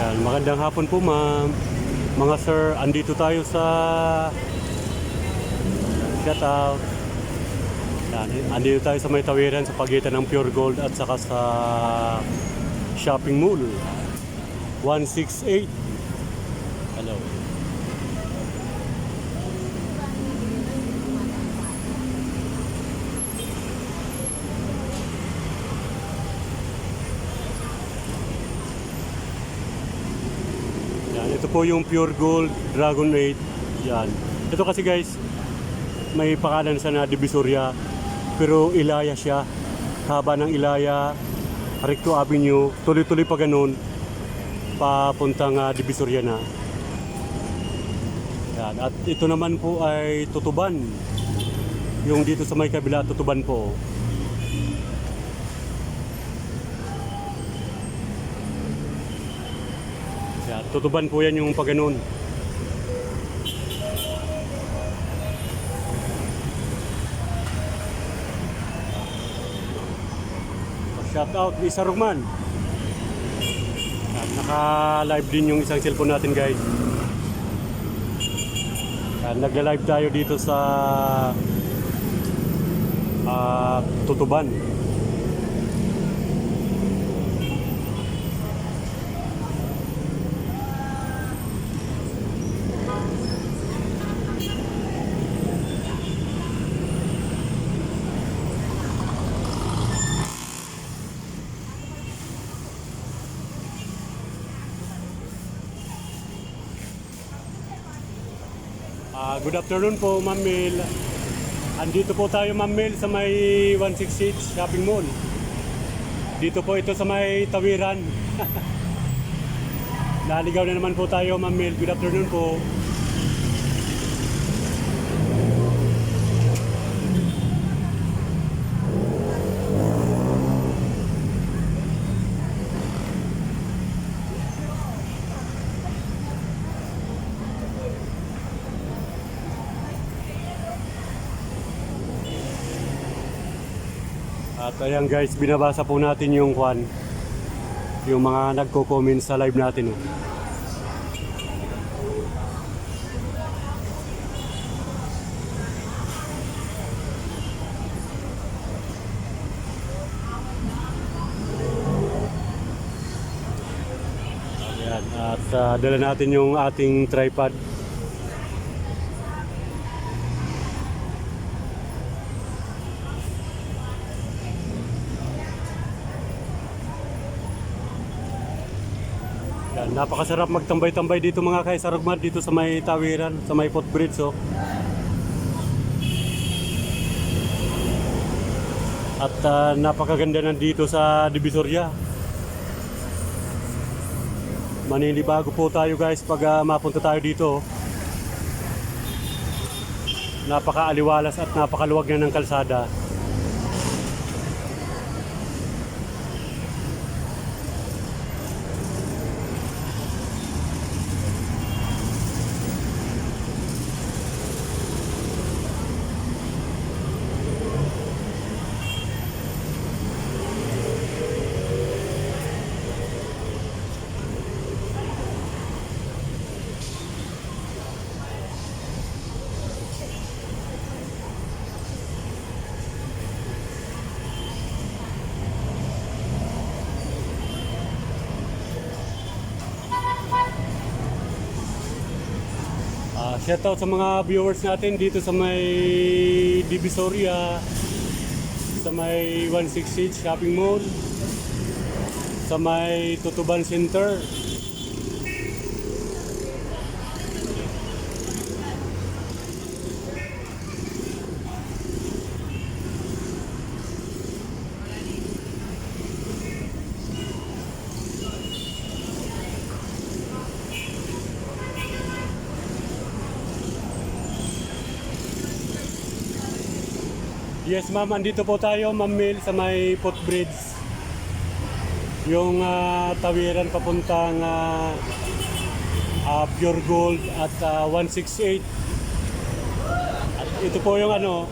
Yan, magandang hapon po ma'am. Mga sir, andito tayo sa shout out. Yan, andito tayo sa may tawiran sa pagitan ng Pure Gold at saka sa shopping mall. 168. Hello. Yan, ito po yung Pure Gold Dragon 8. Yan. Ito kasi guys, may pangalan sa na Divisoria, pero Ilaya siya. Haba ng Ilaya, Recto Avenue, tuloy-tuloy pa ganun, papuntang uh, Divisoria na. Yan. At ito naman po ay Tutuban. Yung dito sa may kabila, Tutuban po. Tutuban po yan yung pag ganun. Shout out Isa Rugman. Naka-live din yung isang cellphone natin guys. Nagla-live tayo dito sa ah, Tutuban. Good afternoon po, Ma'am Mel. Andito po tayo, Ma'am Mel, sa may 168 Shopping Mall. Dito po ito sa may Tawiran. Naligaw na naman po tayo, Ma'am Mel. Good afternoon po. At ayan guys, binabasa po natin yung kwan. Yung mga nagko-comment sa live natin. Oh. Ayan, at ah, dala natin yung ating tripod. Napakasarap magtambay-tambay dito mga kaisarugmad dito sa may tawiran, sa may footbridge oh. At ah, napakaganda nandito sa Divisoria. Maninibago po tayo guys pag ah, mapunta tayo dito. oh. Napakaaliwalas at napakaluwag na ng kalsada. Ah, shout out sa mga viewers natin dito sa may Divisoria, sa may 168 Shopping Mall, sa may Tutuban Center. Yes ma'am, andito po tayo ma'am Mel sa may footbridge. Yung ah, tawiran papuntang ah, ah, Pure Gold at ah, 168. At ito po yung ano,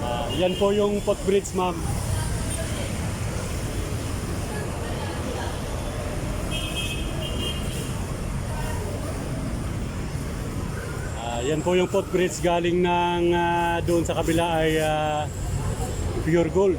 Ah, yan po yung footbridge ma'am. Yan po yung footbridge galing ng ah, doon sa kabila ay ah, pure gold.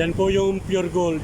Yan po yung pure gold.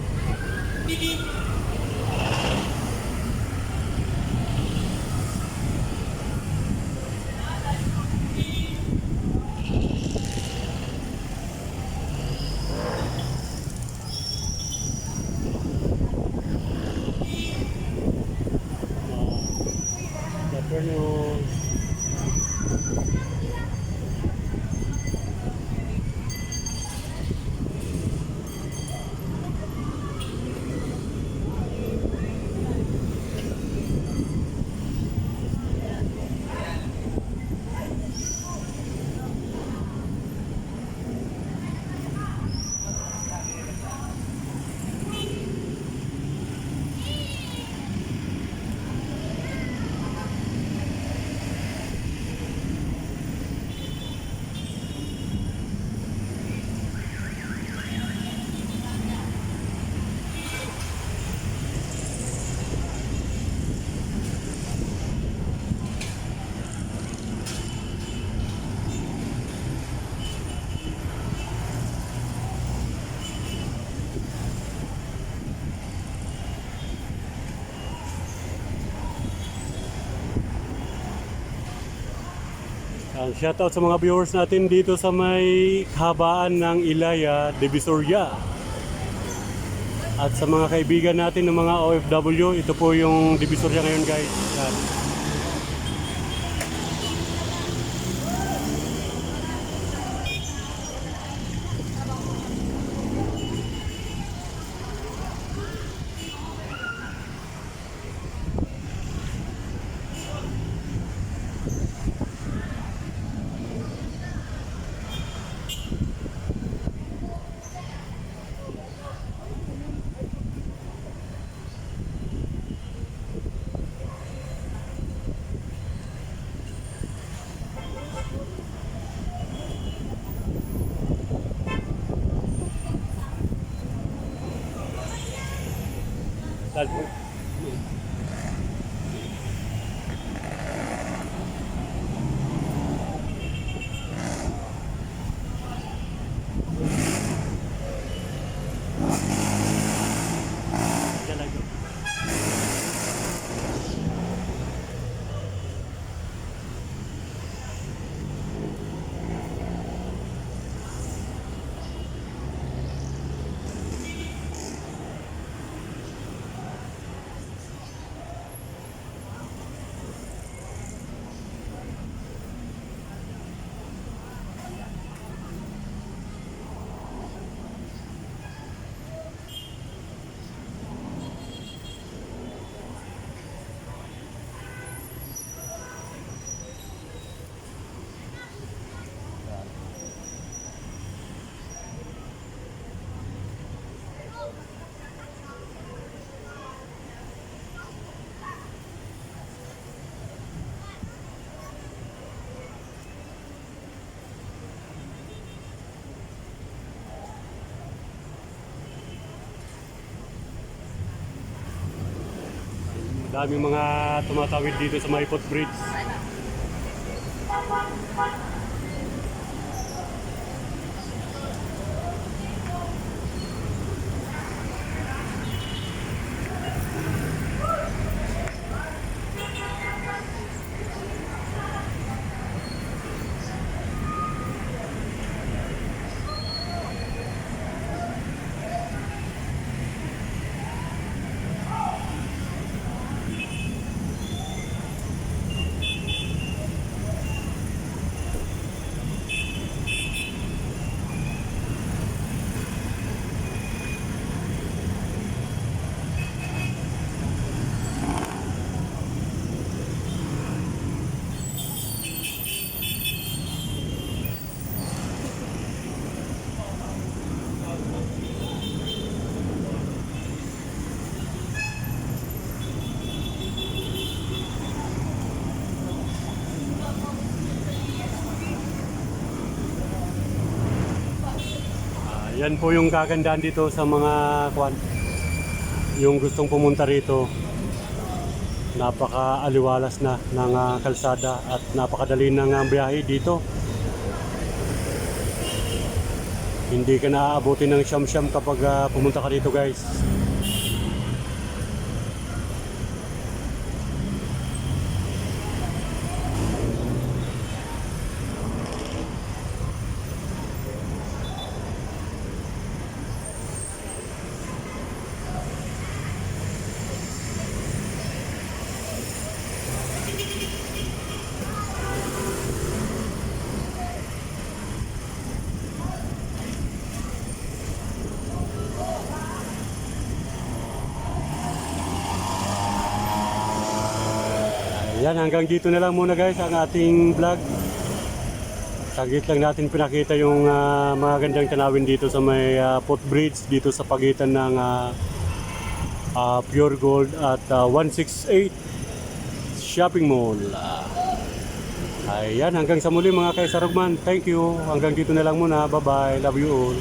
Ang shoutout sa mga viewers natin dito sa may kahabaan ng Ilaya, Divisoria. At sa mga kaibigan natin ng mga OFW, ito po yung Divisoria ngayon guys. Yan. Dahil po- Daming mga tumatawid dito sa Maipot Bridge. Yan po yung kagandahan dito sa mga kwan. Yung gustong pumunta rito. Napaka-aliwalas na ng ah, kalsada at napakadali ng ah, biyahe dito. Hindi ka na aabutin ng siyam-siyam kapag ah, pumunta ka dito guys. Yan, hanggang dito na lang muna guys ang ating vlog. Saglit lang natin pinakita yung ah, mga gandang tanawin dito sa may ah, footbridge dito sa pagitan ng ah, ah, Pure Gold at ah, 168 Shopping Mall. Ah, ayan, hanggang sa muli mga kaisarugman. Thank you. Hanggang dito na lang muna. Bye-bye. Love you all.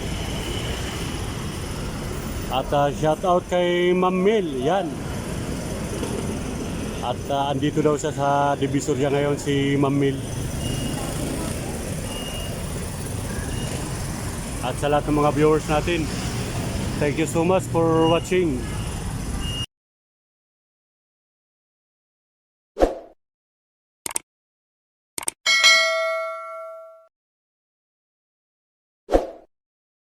At ah, shout out kay Ma'am Mel. Yan. At ah, andito daw siya sa Divisoria ngayon si Ma'am Mil. At sa lahat ng mga viewers natin, thank you so much for watching.